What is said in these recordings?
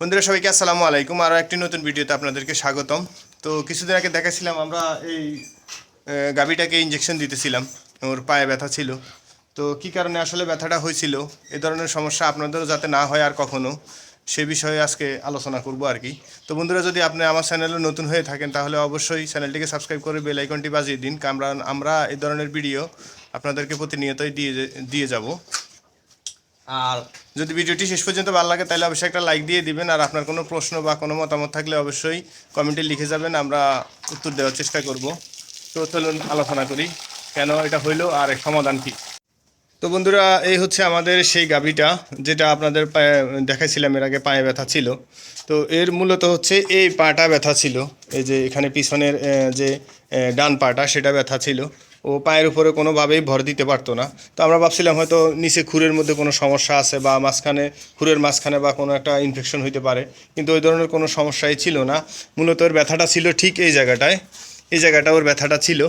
বন্ধুরা, সবাইকে আসসালামু আলাইকুম। আরও একটি নতুন ভিডিওতে আপনাদেরকে স্বাগতম। তো কিছুদিন আগে দেখাছিলাম আমরা এই গাভীটাকে ইঞ্জেকশন দিতেছিলাম। ওর পায়ে ব্যথা ছিল। তো কি কারণে আসলে ব্যথাটা হয়েছিল? এ ধরনের সমস্যা আপনাদেরও যাতে না হয় আর কখনো, সে বিষয়ে আজকে আলোচনা করব আর কি। তো বন্ধুরা, যদি আপনি আমার চ্যানেলে নতুন হয়ে থাকেন, তাহলে অবশ্যই চ্যানেলটিকে সাবস্ক্রাইব করে বেল আইকনটি বাজিয়ে দিন। কারণ আমরা এই ধরনের ভিডিও আপনাদেরকে প্রতিনিয়তই দিয়ে দিয়ে যাব। আর যদি ভিডিওটি শেষ পর্যন্ত ভালো লাগে, তাহলে অবশ্যই একটা লাইক দিয়ে দিবেন। আর আপনার কোনো প্রশ্ন বা কোনো মতামত থাকলে অবশ্যই কমেন্টে লিখে যাবেন, আমরা উত্তর দেওয়ার চেষ্টা করব। তো চলুন আলোচনা করি, কেন এটা হইল আর সমাধান কী? তো বন্ধুরা, এই হচ্ছে আমাদের সেই গাভীটা, যেটা আপনাদের পায়ে, দেখাইছিলাম এর আগে পায়ে ব্যথা ছিল। তো এর মূলত হচ্ছে এই পাটা ব্যথা ছিল, এই যে এখানে পিছনের যে ডান পাটা, সেটা ব্যথা ছিল। ও পায়ের উপরে কোনোভাবেই ভর দিতে পারতো না। তো আমরা ভাবছিলাম হয়তো নিচে খুরের মধ্যে কোনো সমস্যা আছে বা মাঝখানে, খুরের মাঝখানে বা কোনো একটা ইনফেকশন হইতে পারে, কিন্তু ওই ধরনের কোনো সমস্যাই ছিল না। মূলত ওর ব্যথাটা ছিল ঠিক এই জায়গাটায়। এই জায়গাটা ওর ব্যথাটা ছিল।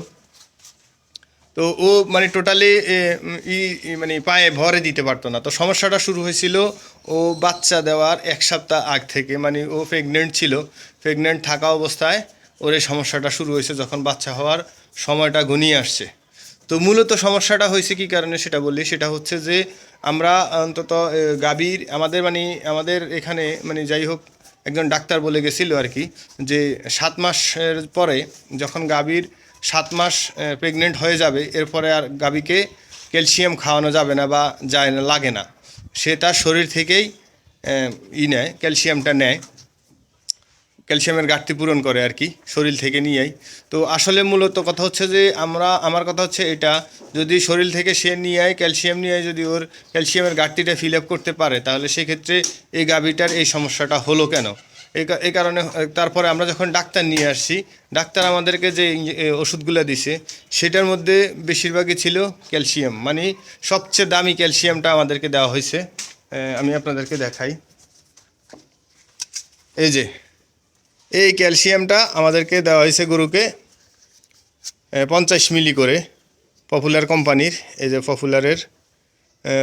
তো ও মানে টোটালি ই মানে পায়ে ভরে দিতে পারতো না। তো সমস্যাটা শুরু হয়েছিল ও বাচ্চা দেওয়ার এক সপ্তাহ আগ থেকে মানে ও প্রেগনেন্ট ছিল। প্রেগনেন্ট থাকা অবস্থায় ওর এই সমস্যাটা শুরু হয়েছে যখন বাচ্চা হওয়ার সময়টা ঘনিয়ে আসছে। তো মূলত সমস্যাটা হয়েছে কি কারণে সেটা বললি সেটা হচ্ছে যে আমরা অন্তত গাভীর, আমাদের মানে আমাদের এখানে মানে যাই হোক, একজন ডাক্তার বলে গেছিল আর কি যে সাত মাসের পরে যখন গাভীর সাত মাস প্রেগনেন্ট হয়ে যাবে, এরপরে আর গাভীকে ক্যালসিয়াম খাওয়ানো যাবে না বা যায় না, লাগে না। সে তার শরীর থেকেই ই নেয়, ক্যালসিয়ামটা নেয়। ক্যালসিয়ামের ঘাটতি পূরণ করে আর কি, শরীর থেকে নিয়েই। তো আসলে মূলত কথা হচ্ছে যে, আমরা, আমার কথা হচ্ছে এটা, যদি শরীর থেকে সে নিয়ে আয় ক্যালসিয়াম নিয়ে যদি ওর ক্যালসিয়ামের ঘাটতিটা ফিল আপ করতে পারে, তাহলে সেক্ষেত্রে এই গাভীটার এই সমস্যাটা হলো কেন? এই কারণে তারপরে আমরা যখন ডাক্তার নিয়ে আসছি, ডাক্তার আমাদেরকে যে ওষুধগুলো দিছে, সেটার মধ্যে বেশিরভাগই ছিল ক্যালসিয়াম। মানে সবচেয়ে দামি ক্যালসিয়ামটা আমাদেরকে দেওয়া হয়েছে। আমি আপনাদেরকে দেখাই। এই যে, এই ক্যালসিয়ামটা আমাদেরকে দেওয়া হয়েছে গরুকে পঞ্চাশ মিলি করে, পপুলার কোম্পানির, এই যে পপুলারের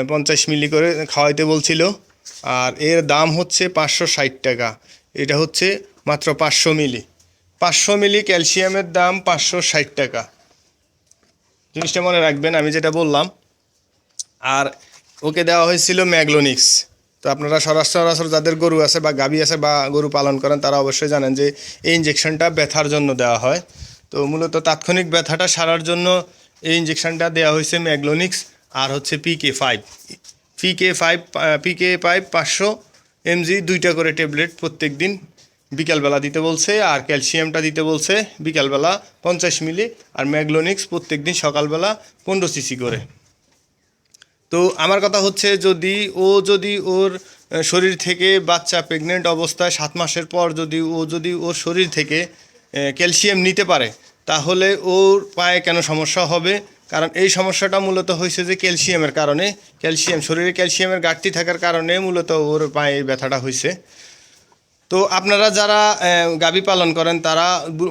পঞ্চাশ মিলি করে খাওয়াইতে বলছিল। আর এর দাম হচ্ছে পাঁচশো ষাট টাকা। এটা হচ্ছে মাত্র পাঁচশো মিলি। পাঁচশো মিলি ক্যালসিয়ামের দাম পাঁচশো ষাট টাকা। জিনিসটা মনে রাখবেন, আমি যেটা বললাম, আর ওকে দেওয়া হয়েছিল ম্যাগলোনিক্স। তো আপনারা সরাসরি যাদের গরু আছে বা গাভী আছে বা গরু পালন করেন, তারা অবশ্যই জানেন যে এই ইঞ্জেকশনটা ব্যথার জন্য দেওয়া হয়। তো মূলত তাৎক্ষণিক ব্যথাটা সারার জন্য এই ইঞ্জেকশনটা দেওয়া হয়েছে ম্যাগলোনিক্স আর হচ্ছে PK five PK five PK five পাঁচশো এমজি দুইটা করে ট্যাবলেট প্রত্যেক দিন বিকালবেলা দিতে বলছে, আর ক্যালসিয়ামটা দিতে বলছে বিকালবেলা পঞ্চাশ মিলি, আর ম্যাগলোনিক্স প্রত্যেক দিন সকালবেলা পনেরো সিসি করে। তো আমার কথা হচ্ছে যদি ও যদি ওর শরীর থেকে বাচ্চা প্রেগনেন্ট অবস্থায় সাত মাসের পর যদি ও যদি ওর শরীর থেকে ক্যালসিয়াম নিতে পারে, তাহলে ওর পায়ে কেন সমস্যা হবে? কারণ এই সমস্যাটা মূলত হয়েছে যে ক্যালসিয়ামের কারণে, ক্যালসিয়াম, শরীরে ক্যালসিয়ামের ঘাটতি থাকার কারণে মূলত ওর পায়ে ব্যথাটা হয়েছে। তো আপনারা যারা গাবি পালন করেন, তারা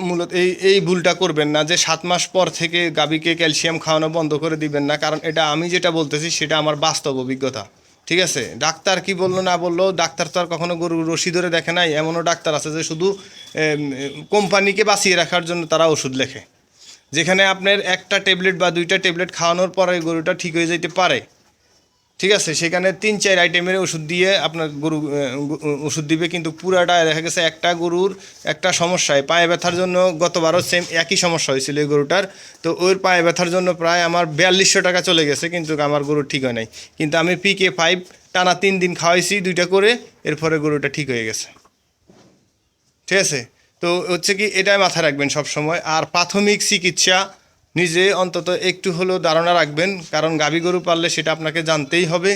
মূলত এই এই ভুলটা করবেন না যে সাত মাস পর থেকে গাবিকে ক্যালসিয়াম খাওয়ানো বন্ধ করে দিবেন না, কারণ এটা আমি যেটা বলতেছি সেটা আমার বাস্তব অভিজ্ঞতা। ঠিক আছে? ডাক্তার কি বলল, না বলল, ডাক্তার তো আর কখনো গরু রশি ধরে দেখে নাই, এমনও ডাক্তার আছে যে শুধু কোম্পানিকে বাঁচিয়ে রাখার জন্য তারা ওষুধ লেখে। যেখানে আপনার একটা ট্যাবলেট বা দুইটা ট্যাবলেট খাওয়ানোর পরে গরুটা ঠিক হয়ে যেতে পারে। ঠিক আছে? সেখানে তিন, চার আইটেমের ওষুধ দিয়ে আপনার গরু ওষুধ দিবে, কিন্তু পুরাটা দেখা গেছে একটা গরুর একটা সমস্যায়। পায়ে ব্যথার জন্য গতবারও সেম একই সমস্যা হয়েছিল এই গরুটার। তো ওর পায়ে ব্যথার জন্য প্রায় আমার বিয়াল্লিশশো টাকা চলে গেছে, কিন্তু আমার গরু ঠিক হয় নাই। কিন্তু আমি পিকে ফাইভ টানা তিন দিন খাওয়াইছি দুইটা করে, এরপরে গরুটা ঠিক হয়ে গেছে। ঠিক আছে? তো হচ্ছে কি এটাই মাথায় রাখবেন সব সময় আর প্রাথমিক চিকিৎসা নিজে অন্তত একটু হলেও ধারণা রাখবেন, কারণ গাভী গরু পাললে সেটা আপনাকে জানতেই হবে।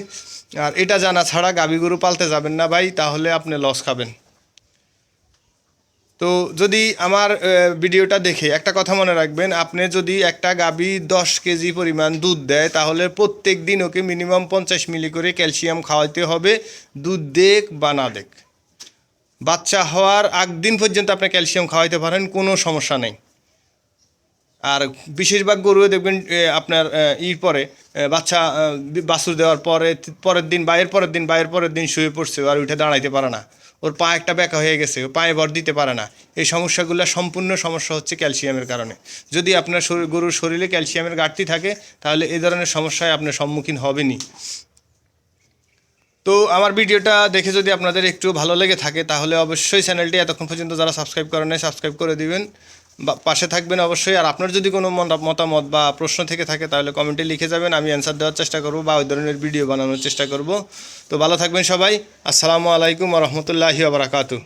আর এটা জানা ছাড়া গাভী গরু পালতে যাবেন না ভাই, তাহলে আপনি লস খাবেন। তো যদি আমার ভিডিওটা দেখে একটা কথা মনে রাখবেন, আপনি যদি একটা গাভী দশ কেজি পরিমাণ দুধ দেয়, তাহলে প্রত্যেক দিন ওকে মিনিমাম পঞ্চাশ মিলি করে ক্যালসিয়াম খাওয়াইতে হবে, দুধ দেখ বা না দেখ। বাচ্চা হওয়ার আগ দিন পর্যন্ত আপনি ক্যালসিয়াম খাওয়াইতে পারেন, কোনো সমস্যা নেই। আর বেশিরভাগ গরু দেখবেন আপনার ইর পরে বাচ্চা বাছুর দেওয়ার পরে পরের দিন বাইরের পরের দিন বাইরের পরের দিন শুয়ে পড়ছে আর উঠে দাঁড়াইতে পারে না। ওর পা একটা ব্যাকা হয়ে গেছে ও পায়ে ভর দিতে পারে না। এই সমস্যাগুলো সম্পূর্ণ সমস্যা হচ্ছে ক্যালসিয়ামের কারণে। যদি আপনার শরীর, গরুর শরীরে ক্যালসিয়ামের ঘাটতি থাকে, তাহলে এ ধরনের সমস্যায় আপনার সম্মুখীন হবেনই। তো আমার ভিডিওটা দেখে যদি আপনাদের একটু ভালো লেগে থাকে, তাহলে অবশ্যই চ্যানেলটি এতক্ষণ পর্যন্ত যারা সাবস্ক্রাইব করেন সাবস্ক্রাইব করে দিবেন। বা পাশে থাকবেন অবশ্যই। আর আপনার যদি কোনো মতামত বা প্রশ্ন থেকে থাকে, তাহলে কমেন্টে লিখে যাবেন। আমি অ্যান্সার দেওয়ার চেষ্টা করব বা ওই ধরনের ভিডিও বানানোর চেষ্টা করব। তো ভালো থাকবেন সবাই। আসসালামু আলাইকুম রহমতুল্লাহি আবরাকাতু